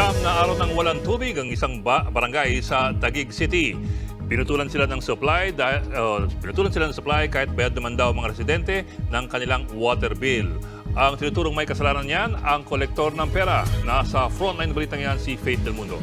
Siyam na araw nang walang tubig ang isang ba- barangay sa Taguig City. Pinutulan sila ng supply dahil uh, sila ng supply kahit bayad naman daw mga residente ng kanilang water bill. Ang tinuturong may kasalanan niyan ang kolektor ng pera. Nasa frontline balitang yan si Faith Del Mundo.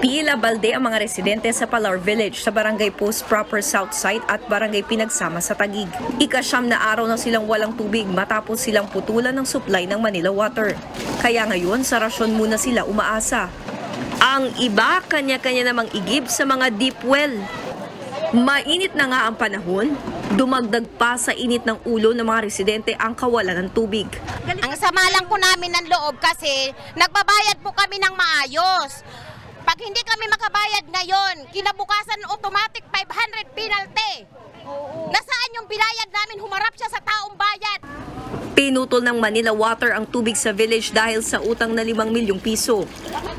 Pila balde ang mga residente sa Palar Village sa Barangay Post Proper Southside at Barangay Pinagsama sa Tagig. Ikasyam na araw na silang walang tubig matapos silang putulan ng supply ng Manila Water. Kaya ngayon sa rasyon muna sila umaasa. Ang iba kanya-kanya namang igib sa mga deep well. Mainit na nga ang panahon, dumagdag pa sa init ng ulo ng mga residente ang kawalan ng tubig. Ang sama lang po namin ng loob kasi nagbabayad po kami ng maayos. Hindi kami makabayad ngayon, kinabukasan automatic 500 penalty. Nasaan yung binayad namin? Humarap siya sa taong bayad. Pinutol ng Manila Water ang tubig sa village dahil sa utang na 5 milyong piso.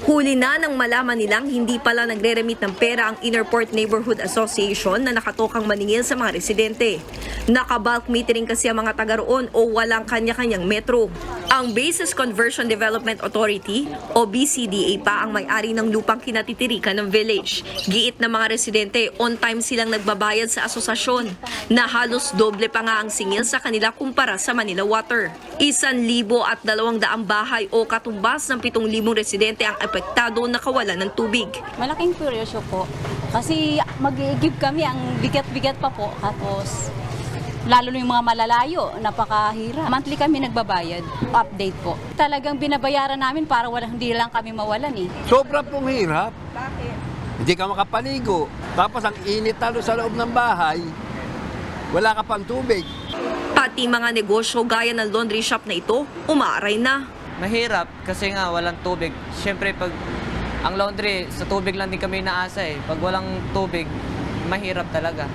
Huli na nang malaman nilang hindi pala nagre-remit ng pera ang Innerport Neighborhood Association na nakatokang maningil sa mga residente. Naka-bulk metering kasi ang mga taga roon o walang kanya-kanyang metro. Ang Basis Conversion Development Authority o BCDA pa ang may-ari ng lupang kinatitirikan ng village. Giit ng mga residente, on time silang nagbabayad sa asosasyon na halos doble pa nga ang singil sa kanila kumpara sa Manila Water. Isan libo at dalawang daang bahay o katumbas ng pitong libong residente ang apektado na kawalan ng tubig. Malaking kuryoso po. Kasi mag-iigib kami, ang bigat-bigat pa po. Tapos, lalo na yung mga malalayo, napakahirap. Monthly kami nagbabayad, update po. Talagang binabayaran namin para wala, hindi lang kami mawalan eh. Sobra pong hirap. Hindi ka makapaligo. Tapos ang init talo sa loob ng bahay, wala ka pang tubig. Pati mga negosyo gaya ng laundry shop na ito, umaaray na. Mahirap kasi nga walang tubig. Siyempre pag ang laundry, sa tubig lang din kami naasa eh. Pag walang tubig, mahirap talaga.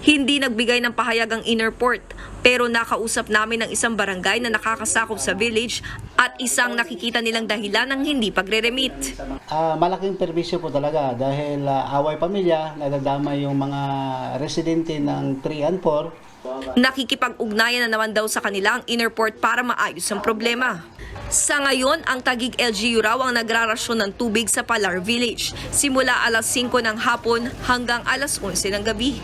Hindi nagbigay ng pahayag ang Innerport pero nakausap namin ng isang barangay na nakakasakop sa village at isang nakikita nilang dahilan ng hindi pagre-remit. Ah, malaking perwisyo po talaga dahil ah, away pamilya, nadadama yung mga residente ng 3 and 4. Nakikipag-ugnayan na naman daw sa kanila ang Innerport para maayos ang problema. Sa ngayon, ang Tagig LGU raw ang nagrarasyon ng tubig sa Palar Village simula alas 5 ng hapon hanggang alas 11 ng gabi.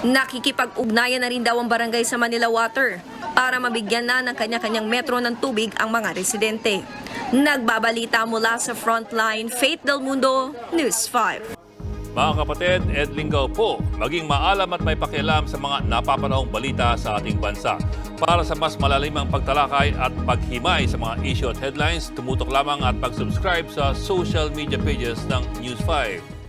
Nakikipag-ugnayan na rin daw ang barangay sa Manila Water para mabigyan na ng kanya-kanyang metro ng tubig ang mga residente. Nagbabalita mula sa Frontline, Faith Del Mundo, News 5. Mga kapatid, Ed Lingaw po, maging maalam at may pakialam sa mga napapanahong balita sa ating bansa. Para sa mas malalimang pagtalakay at paghimay sa mga issue at headlines, tumutok lamang at pag-subscribe sa social media pages ng News 5.